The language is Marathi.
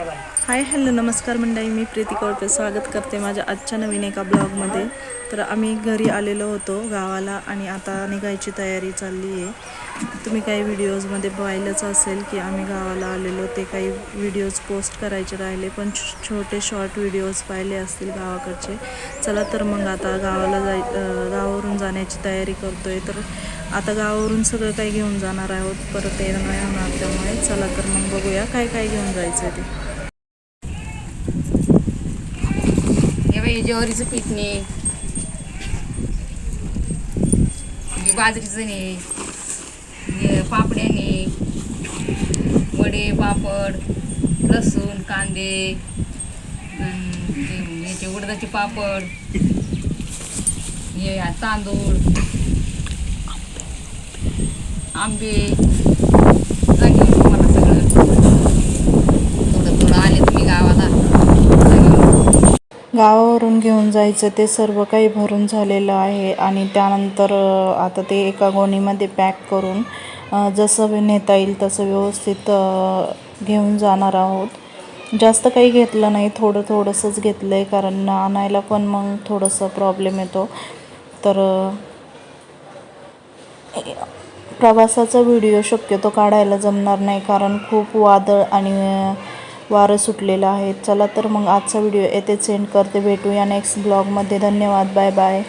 caballo. हाय हॅलो नमस्कार मंडळी मी प्रीती कळपे. स्वागत करते माझ्या आजच्या नवीन एका ब्लॉगमध्ये. तर आम्ही घरी आलेलो होतो गावाला आणि आता निघायची तयारी चालली आहे. तुम्ही काही व्हिडिओजमध्ये पाहिलंच असेल की आम्ही गावाला आलेलो. ते काही व्हिडिओज पोस्ट करायचे राहिले पण छोटे शॉर्ट व्हिडिओज पाहिले असतील गावाकडचे. चला तर मग आता गावाला जाय गावावरून जाण्याची तयारी करतो आहे तर आता गावावरून सगळं काही घेऊन जाणार आहोत. परत येणं नाही होणार त्यामुळे चला तर मग बघूया काय काय घेऊन जायचं आहे ते. हे ज्वारीचं पीठ नाही. म्हणजे बाजरीचं ने पापड्याने पापड्या वडे पापड लसूण कांदे याचे उडदाचे पापड हे तांदूळ आंबे जा घेऊन तुम्हाला सगळं थोडं थोडं आले तुम्ही गावाला जा घेऊन. गावावरून घेऊन जायचं ते सर्व काही भरून झालेलं आहे. आणि त्यानंतर आता ते एका गोणीमध्ये पॅक करून जसं नेता येईल तसं व्यवस्थित घेऊन जाणार आहोत. जास्त काही घेतलं नाही थोडं थोडंसंच घेतलं आहे कारण आणायला पण मग थोडंसं प्रॉब्लेम येतो. तर प्रवासाचा व्हिडिओ शक्यतो काढायला जमणार नाही कारण खूप वादळ आणि वारं सुटलेलं आहे. चला तर मग आजचा व्हिडिओ येथे सेंड करते. भेटूया नेक्स्ट ब्लॉगमध्ये धन्यवाद. Bye bye